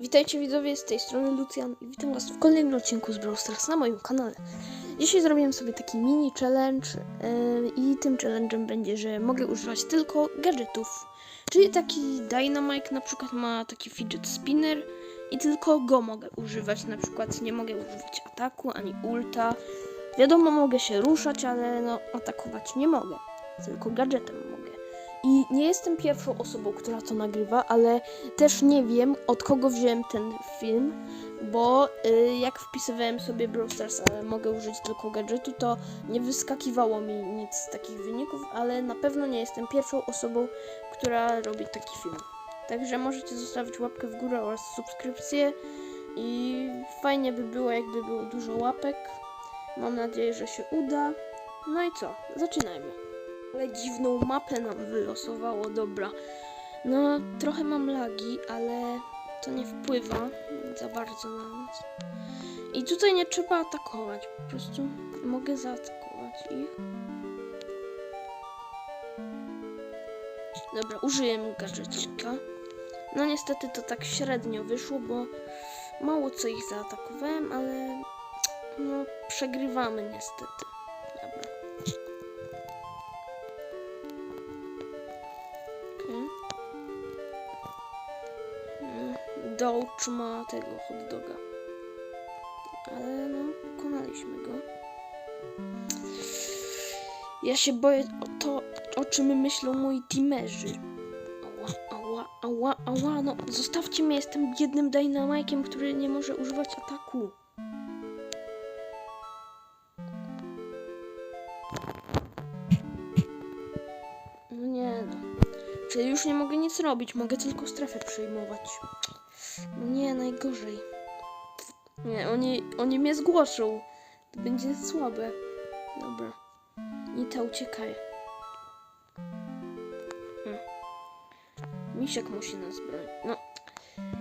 Witajcie widzowie, z tej strony Lucian i witam was w kolejnym odcinku z Brawl Stars na moim kanale. Dzisiaj zrobiłem sobie taki mini challenge yy, i tym challenge'em będzie, że mogę używać tylko gadżetów. Czyli taki Dynamite na przykład ma taki fidget spinner i tylko go mogę używać. Na przykład nie mogę używać ataku ani ulta. Wiadomo, mogę się ruszać, ale no atakować nie mogę. Tylko gadżetem mogę. I nie jestem pierwszą osobą, która to nagrywa, ale też nie wiem od kogo wziąłem ten film, bo y, jak wpisywałem sobie Brawl ale mogę użyć tylko gadżetu, to nie wyskakiwało mi nic z takich wyników, ale na pewno nie jestem pierwszą osobą, która robi taki film. Także możecie zostawić łapkę w górę oraz subskrypcję i fajnie by było, jakby było dużo łapek. Mam nadzieję, że się uda. No i co? Zaczynajmy. Ale dziwną mapę nam wylosowało, dobra. No, trochę mam lagi, ale to nie wpływa za bardzo na nas. I tutaj nie trzeba atakować, po prostu mogę zaatakować ich. Dobra, użyję gadżecika. No niestety to tak średnio wyszło, bo mało co ich zaatakowałem, ale no przegrywamy niestety. Dołcz ma tego hot doga. Ale no, pokonaliśmy go. Ja się boję o to, o czym myślą moi teamerzy. Ała, ała, ała, ała, no zostawcie mnie, jestem jednym dynamajkiem, który nie może używać ataku. No nie no. Czyli już nie mogę nic robić, mogę tylko strefę przejmować. Nie, najgorzej. Nie, oni, oni mnie zgłoszą. To będzie słabe. Dobra. Nita uciekaj. Hmm. Misiek musi nas bronić. No.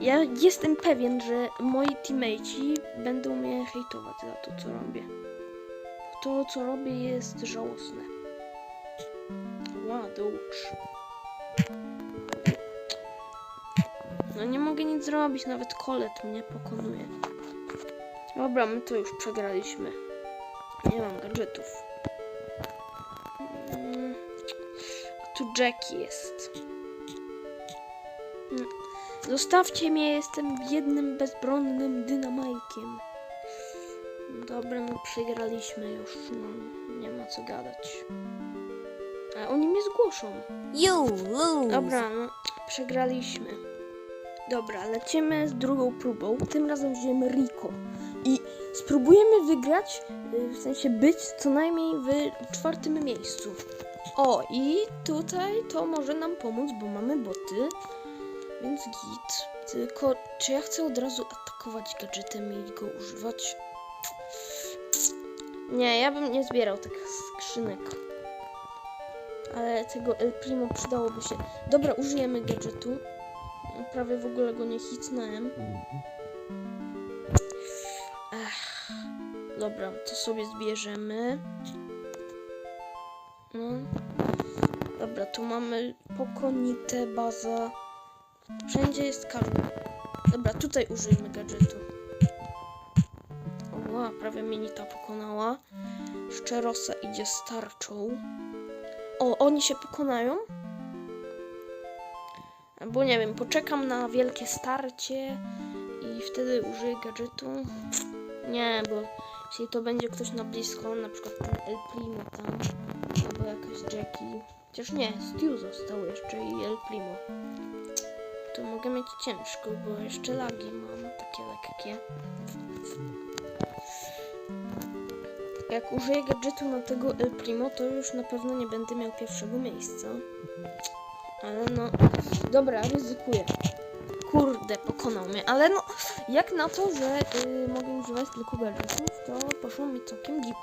Ja jestem pewien, że moi teammateci będą mnie hejtować za to, co robię. To, co robię, jest żałosne. Ła, dołóż. No nie mogę nic zrobić, nawet kolet mnie pokonuje. Dobra, my to już przegraliśmy. Nie mam gadżetów. Mm, A tu Jackie jest. Mm, Zostawcie mnie, jestem jednym bezbronnym dynamajkiem. Dobra, no przegraliśmy już, no nie ma co gadać. A oni mnie zgłoszą. You lose. Dobra, no, przegraliśmy. Dobra, lecimy z drugą próbą. Tym razem wziąłem Rico. I spróbujemy wygrać, y, w sensie być co najmniej w czwartym miejscu. O, i tutaj to może nam pomóc, bo mamy boty, więc git. Tylko, czy ja chcę od razu atakować gadżetem i go używać? Nie, ja bym nie zbierał tych skrzynek. Ale tego El Primo przydałoby się. Dobra, użyjemy gadżetu. Prawie w ogóle go nie hitnąłem. Ech. Dobra, to sobie zbierzemy. No. Dobra, tu mamy pokonite, baza. Wszędzie jest karma. Dobra, tutaj użyjmy gadżetu. Ła, prawie minita pokonała. Szczerosa idzie z tarczą. O, oni się pokonają? Albo nie wiem, poczekam na wielkie starcie i wtedy użyję gadżetu. Nie, bo jeśli to będzie ktoś na blisko, na przykład ten El Primo tam, albo jakaś Jackie. Chociaż nie, Stu został jeszcze i El Primo. To mogę mieć ciężko, bo jeszcze lagi mam, takie lekkie. Jak użyję gadżetu na tego El Primo, to już na pewno nie będę miał pierwszego miejsca. Ale no, dobra, ryzykuję. Kurde, pokonał mnie, ale no, jak na to, że y, mogę używać tylko gadżetów, to poszło mi całkiem git.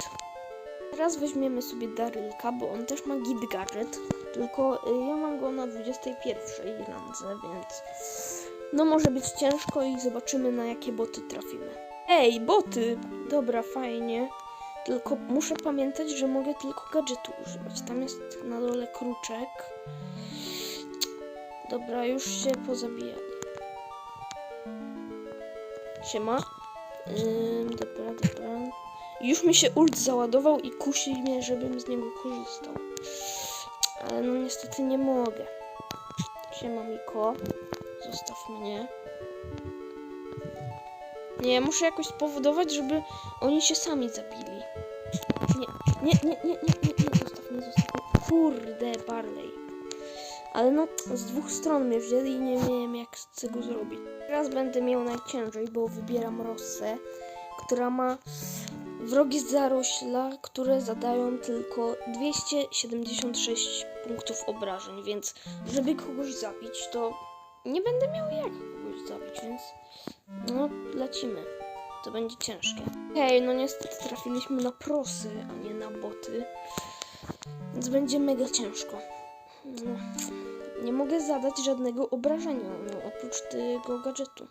Teraz weźmiemy sobie Darylka, bo on też ma git gadżet, tylko y, ja mam go na 21 randze, więc no może być ciężko i zobaczymy na jakie boty trafimy. Ej, boty! Dobra, fajnie. Tylko muszę pamiętać, że mogę tylko gadżetu używać. Tam jest na dole kruczek. Dobra, już się pozabijali. Siema. Dobra, dobra. Już mi się ult załadował i kusi mnie, żebym z niego korzystał. Ale no niestety nie mogę. Siema Miko. Zostaw mnie. Nie, muszę jakoś spowodować, żeby oni się sami zabili. Nie, nie, nie, nie, nie, nie, nie, zostaw mnie, zostaw mnie. Kurde, Barley. Ale no, z dwóch stron mnie wzięli i nie wiem jak z tego zrobić. Teraz będę miał najciężej, bo wybieram Rossę, która ma wrogie zarośla, które zadają tylko 276 punktów obrażeń, więc żeby kogoś zabić, to nie będę miał jak kogoś zabić, więc no lecimy. To będzie ciężkie. Hej, no niestety trafiliśmy na prosy, a nie na boty, więc będzie mega ciężko. No, nie mogę zadać żadnego obrażenia, no, oprócz tego gadżetu.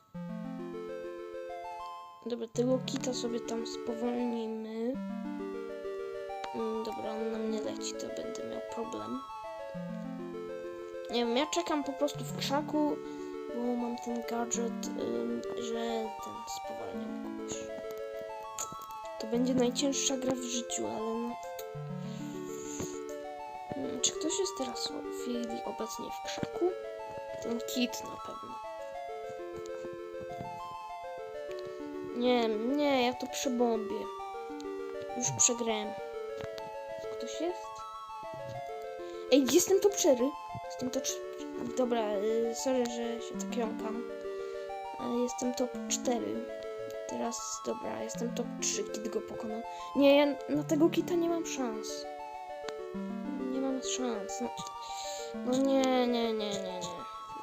Dobra, tego kita sobie tam spowolnimy. Mm, Dobra, on na mnie leci, to będę miał problem. Nie wiem, ja czekam po prostu w krzaku, bo mam ten gadżet, że ten spowalniam kogoś. To będzie najcięższa gra w życiu, ale ktoś jest teraz w chwili obecnie w krzaku? Ten kit na pewno. Nie, nie, ja to przebombię. Już przegrałem. Ktoś jest? Ej, jestem top 4. Jestem cz- Dobra, y, sorry, że się tak jąkam. Ale jestem top 4. Teraz, dobra, jestem top 3. Kit go pokonał. Nie, ja na tego kita nie mam szans. Szans. No, no nie, nie, nie, nie, nie.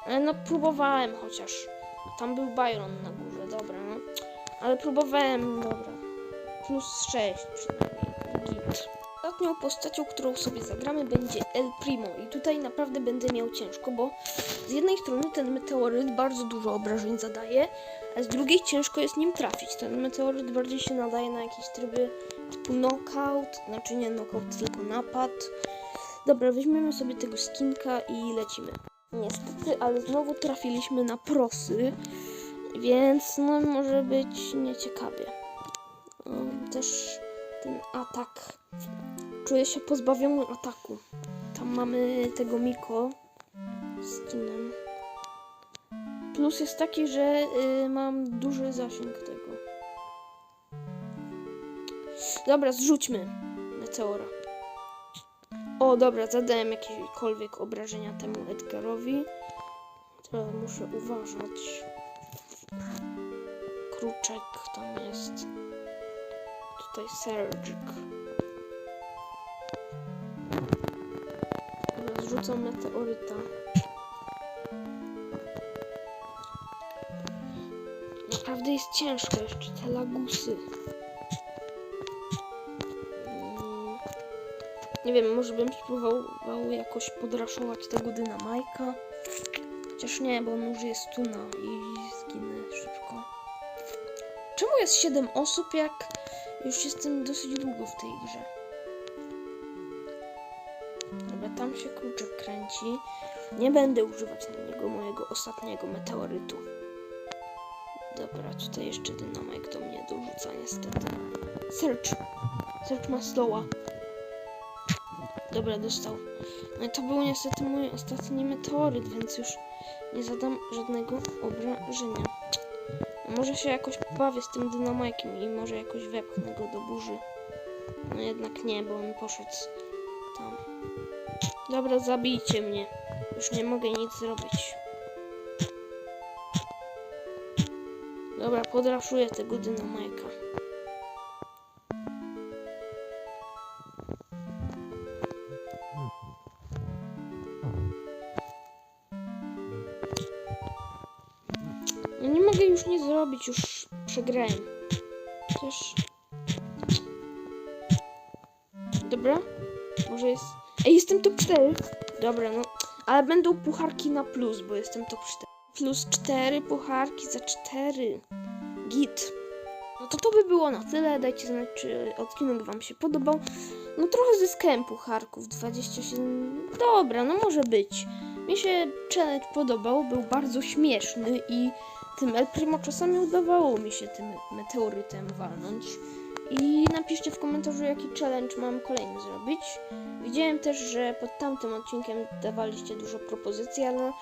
Ale no próbowałem chociaż. Tam był Byron na górze, dobra, no. Ale próbowałem, dobra. Plus 6 przynajmniej. Git. Ostatnią postacią, którą sobie zagramy będzie El Primo i tutaj naprawdę będę miał ciężko, bo z jednej strony ten meteoryt bardzo dużo obrażeń zadaje, a z drugiej ciężko jest nim trafić. Ten meteoryt bardziej się nadaje na jakieś tryby typu knockout, znaczy nie knockout, tylko napad. Dobra, weźmiemy sobie tego skinka i lecimy. Niestety, ale znowu trafiliśmy na prosy, więc no może być nieciekawie. Też ten atak. Czuję się pozbawiony ataku. Tam mamy tego Miko z kinem. Plus jest taki, że y, mam duży zasięg tego. Dobra, zrzućmy meteora. O, dobra, zadałem jakiekolwiek obrażenia temu Edgarowi. Teraz muszę uważać. Kruczek tam jest. Tutaj Sergik. Dobra, zrzucam meteoryta. Naprawdę jest ciężko jeszcze te lagusy. Nie wiem, może bym spróbował jakoś podraszować tego dynamajka. Chociaż nie, bo on już jest tuna i zginę szybko. Czemu jest 7 osób, jak już jestem dosyć długo w tej grze? Dobra, tam się kluczek kręci. Nie będę używać na niego mojego ostatniego meteorytu. Dobra, tutaj jeszcze dynamek do mnie dorzuca niestety. Search. Search ma slowa. Dobra, dostał. No to był niestety mój ostatni meteoryt, więc już nie zadam żadnego obrażenia. Może się jakoś pobawię z tym dynamajkiem i może jakoś wepchnę go do burzy. No jednak nie, bo on poszedł tam. Dobra, zabijcie mnie. Już nie mogę nic zrobić. Dobra, podraszuję tego dynamajka. Nie zrobić, już przegrałem. Chociaż... Dobra, może jest... Ej, jestem top 4. Dobra, no. Ale będą pucharki na plus, bo jestem top 4. Plus 4 pucharki za 4. Git. No to to by było na tyle. Dajcie znać, czy odcinek Wam się podobał. No trochę zyskałem pucharków. 27. Dobra, no może być. Mi się challenge podobał. Był bardzo śmieszny i tym El Primo czasami udawało mi się tym meteorytem walnąć. I napiszcie w komentarzu, jaki challenge mam kolejny zrobić. Widziałem też, że pod tamtym odcinkiem dawaliście dużo propozycji, ale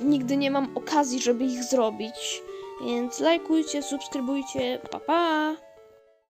nigdy nie mam okazji, żeby ich zrobić. Więc lajkujcie, subskrybujcie. Pa pa!